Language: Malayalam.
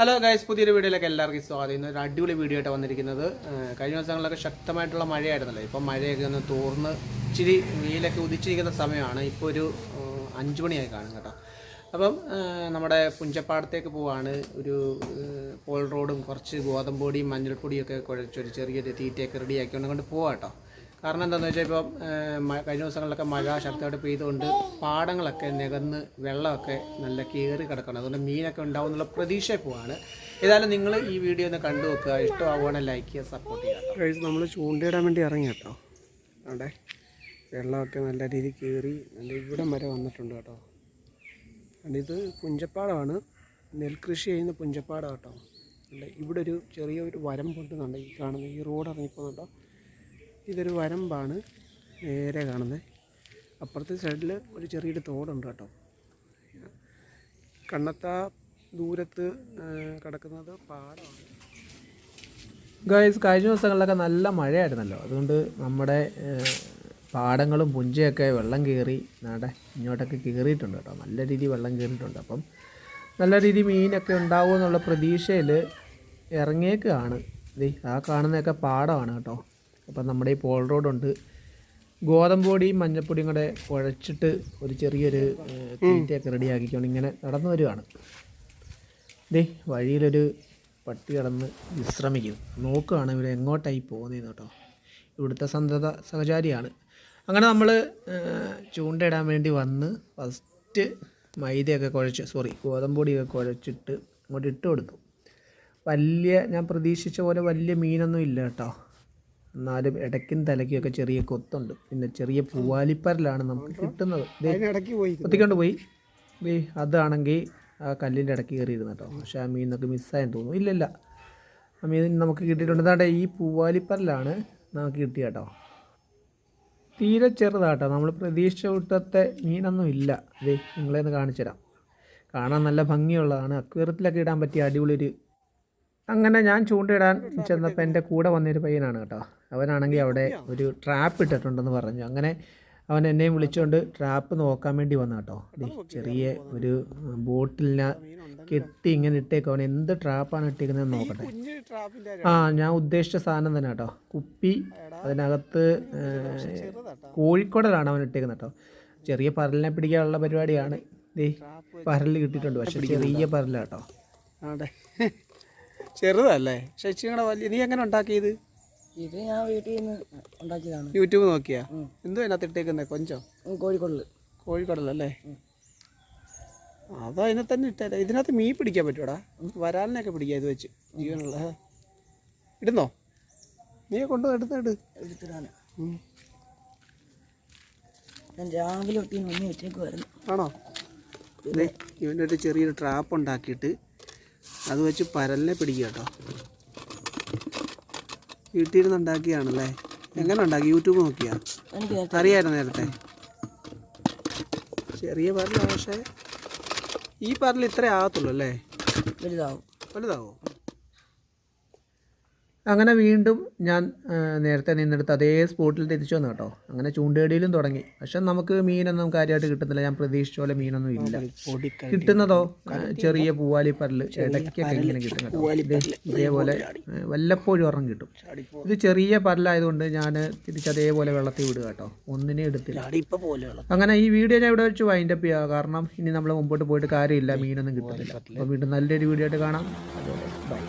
ഹലോ ഗൈസ് പുതിയൊരു വീഡിയോയിലേക്ക് എല്ലാവർക്കും സ്വാഗതം. ഇന്ന് ഒരു അടിപൊളി വീഡിയോ ആയിട്ട് വന്നിരിക്കുന്നത്. കഴിഞ്ഞ ദിവസങ്ങളിലൊക്കെ ശക്തമായിട്ടുള്ള മഴയായിരുന്നല്ലോ. ഇപ്പം മഴയൊക്കെ ഒന്ന് തോർന്ന് ഇച്ചിരി വെയിലൊക്കെ ഉദിച്ചിരിക്കുന്ന സമയമാണ്. ഇപ്പോൾ ഒരു അഞ്ച് മണിയായി കാണും കേട്ടോ. അപ്പം നമ്മുടെ പുഞ്ചപ്പാടത്തേക്ക് പോവാണ്. ഒരു പോൾ റോഡും കുറച്ച് ഗോതമ്പൊടിയും മഞ്ഞൾപ്പൊടിയൊക്കെ കുഴച്ചൊരു ചെറിയൊരു തീറ്റയൊക്കെ റെഡിയാക്കിക്കൊണ്ട് കൊണ്ട് പോവാം കേട്ടോ. കാരണം എന്താണെന്ന് വെച്ചാൽ ഇപ്പം കഴിഞ്ഞ ദിവസങ്ങളിലൊക്കെ മഴ ശക്തമായിട്ട് പെയ്തുകൊണ്ട് പാടങ്ങളൊക്കെ നികന്ന് വെള്ളമൊക്കെ നല്ല കയറി കിടക്കണം. അതുകൊണ്ട് മീനൊക്കെ ഉണ്ടാവും എന്നുള്ള പ്രതീക്ഷ പോവാണ്. ഏതായാലും നിങ്ങൾ ഈ വീഡിയോ ഒന്ന് കണ്ടു വെക്കുക ഇഷ്ടമാവുകയാണെങ്കിൽ ലൈക്ക് ചെയ്യുക സപ്പോർട്ട് ചെയ്യുക നമ്മൾ ചൂണ്ടയിടാൻ വേണ്ടി ഇറങ്ങി കേട്ടോ. അവിടെ വെള്ളമൊക്കെ നല്ല രീതിയിൽ കയറി നല്ല ഇവിടം വരെ വന്നിട്ടുണ്ട് കേട്ടോ. ഇത് പുഞ്ചപ്പാടമാണ്. നെൽകൃഷി ചെയ്യുന്ന പുഞ്ചപ്പാടം കേട്ടോ. ഇവിടെ ഒരു ചെറിയൊരു പൊട്ടുന്നുണ്ട് ഈ കാണുന്ന ഈ റോഡ് ഇറങ്ങിപ്പോകുന്നുണ്ടോ? ഇതൊരു വരമ്പാണ് നേരെ കാണുന്നത് അപ്പുറത്തെ സൈഡിൽ ഒരു ചെറിയൊരു തോടുണ്ട് കേട്ടോ. കണ്ണത്ത ദൂരത്ത് കിടക്കുന്നത് പാടമാണ് ഗൈസ് കഴിഞ്ഞ ദിവസങ്ങളിലൊക്കെ നല്ല മഴയായിരുന്നല്ലോ. അതുകൊണ്ട് നമ്മുടെ പാടങ്ങളും പുഞ്ചയൊക്കെ വെള്ളം കയറി നാടെ ഇങ്ങോട്ടൊക്കെ കയറിയിട്ടുണ്ട് കേട്ടോ. നല്ല രീതിയിൽ വെള്ളം കയറിയിട്ടുണ്ട് അപ്പം നല്ല രീതി മീനൊക്കെ ഉണ്ടാവും എന്നുള്ള പ്രതീക്ഷയിൽ ഇറങ്ങിയേക്കാണ് ആ കാണുന്നതൊക്കെ പാടമാണ് കേട്ടോ. അപ്പം നമ്മുടെ ഈ പോൾ റോഡുണ്ട്. ഗോതമ്പൊടിയും മഞ്ഞപ്പൊടിയും കൂടെ കുഴച്ചിട്ട് ഒരു ചെറിയൊരു തീറ്റയൊക്കെ റെഡിയാക്കിക്കൊണ്ട് ഇങ്ങനെ നടന്നു വരുവാണ്. ദേ വഴിയിലൊരു പട്ടി കിടന്ന് വിശ്രമിക്കുന്നു. നോക്കുകയാണ് ഇവിടെ എങ്ങോട്ടായി പോകുന്നതെന്ന് കേട്ടോ. ഇവിടുത്തെ സന്തത സഹചാരിയാണ്. അങ്ങനെ നമ്മൾ ചൂണ്ടയിടാൻ വേണ്ടി വന്ന് ഫസ്റ്റ് മൈദയൊക്കെ കുഴച്ച് സോറി ഗോതമ്പൊടിയൊക്കെ കുഴച്ചിട്ട് അങ്ങോട്ട് ഇട്ട് കൊടുത്തു. വലിയ ഞാൻ പ്രതീക്ഷിച്ച പോലെ വലിയ മീനൊന്നും ഇല്ല കേട്ടോ. എന്നാലും ഇടയ്ക്കും തലയ്ക്കൊക്കെ ചെറിയ കൊത്തുണ്ട്. പിന്നെ ചെറിയ പൂവാലിപ്പരലാണ് നമുക്ക് കിട്ടുന്നത്. കൊത്തിക്കൊണ്ട് പോയി ദേ അതാണെങ്കിൽ ആ കല്ലിന്റെ ഇടയ്ക്ക് കയറിയിരുന്നു കേട്ടോ. പക്ഷേ ആ മീനൊക്കെ മിസ്സായെന്ന് തോന്നുന്നു. ഇല്ലല്ല. ആ മീൻ നമുക്ക് കിട്ടിയിട്ടുണ്ട്. എന്താട്ടെ ഈ പൂവാലിപ്പരലാണ് നമുക്ക് കിട്ടിയ കേട്ടോ. തീരെ ചെറുതാട്ടോ നമ്മൾ പ്രതീക്ഷിച്ച കൂട്ടത്തെ മീനൊന്നും ഇല്ല. ദേ നിങ്ങളെ ഒന്ന് കാണിച്ചു തരാം. കാണാൻ നല്ല ഭംഗിയുള്ളതാണ്. അക്വേറിയത്തിലൊക്കെ ഇടാൻ പറ്റിയ അടിപൊളി ഒരു അങ്ങനെ ഞാൻ ചൂണ്ടയിടാൻ ചെന്നപ്പോൾ എന്റെ കൂടെ വന്നൊരു പയ്യനാണ് കേട്ടോ. അവനാണെങ്കിൽ അവിടെ ഒരു ട്രാപ്പ് ഇട്ടിട്ടുണ്ടെന്ന് പറഞ്ഞു. അങ്ങനെ അവൻ എന്നെയും വിളിച്ചുകൊണ്ട് ട്രാപ്പ് നോക്കാൻ വേണ്ടി വന്ന കേട്ടോ ചെറിയ ഒരു ബോട്ടിലിനെ കെട്ടി ഇങ്ങനെ ഇട്ടേക്കും അവൻ. എന്ത് ട്രാപ്പാണ് ഇട്ടേക്കുന്നത് നോക്കട്ടെ. ആ ഞാൻ ഉദ്ദേശിച്ച സാധനം തന്നെ കേട്ടോ കുപ്പി അതിനകത്ത് കോഴിക്കോടലാണ് അവൻ ഇട്ടേക്കുന്നത് കേട്ടോ ചെറിയ പരലിനെ പിടിക്കാനുള്ള പരിപാടിയാണ്. ദേ പരൽ കിട്ടിയിട്ടുണ്ട്. പക്ഷെ ചെറിയ പരലാട്ടോ. ചെറുതല്ലേ? ശശി വലിയ നീ എങ്ങനെ ഉണ്ടാക്കിയത്? ഇത് ഞാൻ വീട്ടിൽ നിന്ന് ഉണ്ടാക്കിയതാണ്. യൂട്യൂബ് നോക്കിയാ? എന്തോ അതിനകത്ത് ഇട്ടേക്കുന്നത് കൊഞ്ചോ? ഉം, കോഴിക്കോടിൽ കോഴിക്കടലല്ലേ അതോ അതിനെ തന്നെ ഇട്ടേ. ഇതിനകത്ത് മീൻ പിടിക്കാൻ പറ്റൂടാ വരാലിനൊക്കെ പിടിക്കാം ഇത് വെച്ച്. ജീവനുള്ള. ഇടുന്നോ? നീ കൊണ്ടു എടുത്തിട്ട് എടുത്തിടാണ് ഞാൻ രാവിലെ ഒട്ടി മുന്നേ വെച്ചേക്കുമായിരുന്നു ആണോ? ഇവന്റെ ഒരു ചെറിയൊരു ട്രാപ്പ് ഉണ്ടാക്കിയിട്ട് അത് വെച്ച് പരലിനെ പിടിക്കുക കേട്ടോ. വീട്ടിലിരുന്ന് ഉണ്ടാക്കിയാണല്ലേ എങ്ങനെ ഉണ്ടാക്കി? യൂട്യൂബ് നോക്കിയാ? അറിയായിരുന്നു നേരത്തെ. ചെറിയ പരലാണ് പക്ഷേ ഈ പരൽ ഇത്രേ ആകത്തുള്ളൂ അല്ലേ? വലുതാവും. വലുതാവോ? അങ്ങനെ വീണ്ടും ഞാൻ നേരത്തെ നിന്നെടുത്ത് അതേ സ്പോട്ടിൽ തിരിച്ചു വന്നു കേട്ടോ. അങ്ങനെ ചൂണ്ടേടിയിലും തുടങ്ങി. പക്ഷെ നമുക്ക് മീനൊന്നും കാര്യമായിട്ട് കിട്ടുന്നില്ല. ഞാൻ പ്രതീക്ഷിച്ച പോലെ മീനൊന്നും ഇല്ല. കിട്ടുന്നതോ? ചെറിയ പൂവാലിപ്പരൽ ഇടയ്ക്കൊക്കെ ഇങ്ങനെ കിട്ടും ഇതേപോലെ വല്ലപ്പോഴും ഒരെണ്ണം കിട്ടും. ഇത് ചെറിയ പരലായതുകൊണ്ട് ഞാൻ തിരിച്ച് അതേപോലെ വെള്ളത്തിൽ വിടുക കേട്ടോ. ഒന്നിനെ എടുത്തില്ല. അങ്ങനെ ഈ വീഡിയോ ഞാൻ ഇവിടെ വെച്ച് വൈൻഡപ്പ് ചെയ്യുക കാരണം ഇനി നമ്മൾ മുമ്പോട്ട് പോയിട്ട് കാര്യമില്ല. മീനൊന്നും കിട്ടുന്നില്ല. അപ്പോൾ വീണ്ടും നല്ലൊരു വീഡിയോ ആയിട്ട് കാണാം. അതുപോലെ ബൈ